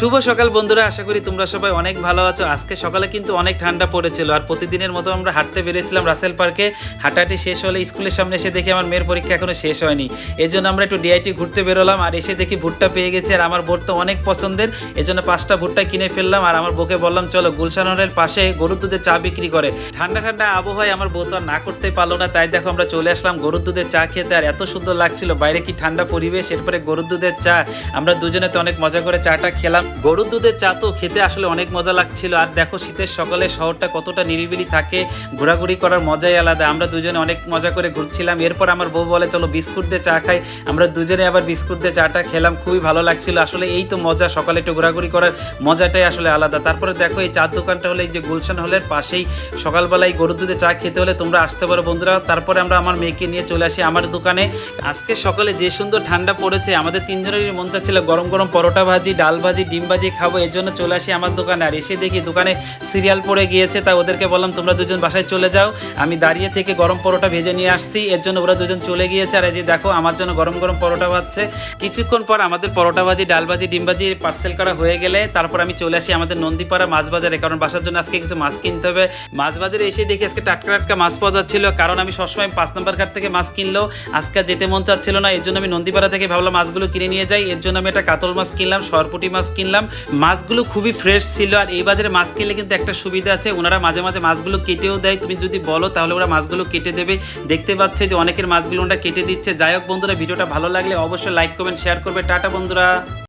শুভ সকাল বন্ধুরা, আশা করি তোমরা সবাই অনেক ভালো আছো। আজকে সকালে কিন্তু অনেক ঠান্ডা পড়েছিল আর প্রতিদিনের মতো আমরা হাঁটতে বেরিয়েছিলাম রাসেল পার্কে। হাঁটাহাঁটি শেষ হলে স্কুলের সামনে এসে দেখি আমার মেয়ের পরীক্ষা এখনও শেষ হয়নি। এই জন্য আমরা একটু ডিআইটি ঘুরতে বেরোলাম আর এসে দেখি ভুট্টা পেয়ে গেছে আর আমার বোর তো অনেক পছন্দের। এই জন্য পাঁচটা ভুট্টা কিনে ফেললাম আর আমার বউকে বললাম, চলো গুলশান হলের পাশে গরুর দুধের চা বিক্রি করে। ঠান্ডা ঠান্ডা আবহাওয়ায় আমার বউ তো আর না করতে পারল না। তাই দেখো আমরা চলে আসলাম গরুর দুধের চা খেতে আর এত সুন্দর লাগছিল। বাইরে কি ঠান্ডা পরিবেশ, এরপরে গরুর দুধের চা। আমরা দুজনে তো অনেক মজা করে চাটা খেলাম। গরুর দুধের চা তো খেতে আসলে অনেক মজা লাগছিল। আর দেখো শীতের সকালে শহরটা কতটা নিরিবিলি থাকে, ঘোরাঘুরি করার মজাই আলাদা। আমরা দুজনে অনেক মজা করে ঘুরছিলাম। এরপর আমার বউ বলে, চলো বিস্কুট দিয়ে চা খাই। আমরা দুজনে আবার বিস্কুট দিয়ে চাটা খেলাম। খুবই ভালো লাগছিল। আসলে এই তো মজা, সকালে একটু ঘোরাঘুরি করার মজাটাই আসলে আলাদা। তারপরে দেখো এই চার দোকানটা হলো এই যে গুলশান হলের পাশেই। সকালবেলায় গরুর দুধে চা খেতে হলে তোমরা আসতে পারো বন্ধুরা। তারপরে আমরা আমার মেয়েকে নিয়ে চলে আসি আমার দোকানে। আজকে সকালে যে সুন্দর ঠান্ডা পড়েছে, আমাদের তিনজনেরই মন চাচ্ছিল গরম গরম পরোটা ভাজি, ডাল ভাজি ডিম ভাজি খাব, এর জন্য চলে আসি আমার দোকানে। আর এসে দেখি দোকানে সিরিয়াল পড়ে গিয়েছে, তাই ওদেরকে বললাম, তোমরা দুজন বাসায় চলে যাও। আমি দাঁড়িয়ে থেকে গরম পরোটা ভেজে নিয়ে আসছি। এর জন্য ওরা দুজন চলে গিয়েছে। আর এই যে দেখো, আমার জন্য গরম গরম পরোটা ভাজছে কিছুক্ষণ পর আমাদের পরোটা ভাজি, ডাল ভাজি, ডিম ভাজি পার্সেল করা হয়ে গেলে তারপর আমি চলে আসি আমাদের নন্দীপাড়া মাছ বাজারে। কারণ বাসার জন্য আজকে কিছু মাছ কিনতে হবে। মাছ বাজারে এসে দেখি আজকে টাটকা টাটকা মাছ পাওয়া যাচ্ছিল কারণ আমি সবসময় পাঁচ নম্বর ঘাট থেকে মাছ কিনলেও আজকে যেতে মন চাচ্ছিল না। এর জন্য আমি নন্দীপাড়া থেকে ভাবলাম মাছগুলো কিনে নিয়ে যাই। এর জন্য আমি একটা কাতল মাছ কিনলাম, সরপুটি মাছ কিনলাম। মাছগুলো খুবই ফ্রেশ ছিল আর এই বাজারে মাছ কিনলে কিন্তু একটা সুবিধা আছে। ওনারা মাঝে মাঝে মাছগুলো কেটেও দেয়। তুমি যদি বলো তাহলে ওরা মাছগুলো কেটে দেবে। দেখতে পাচ্ছে যে অনেকের মাছগুলো ওরা কেটে দিচ্ছে। যাই হোক বন্ধুরা, ভিডিওটা ভালো লাগলে অবশ্যই লাইক কমেন্ট শেয়ার করবে। টাটা বন্ধুরা।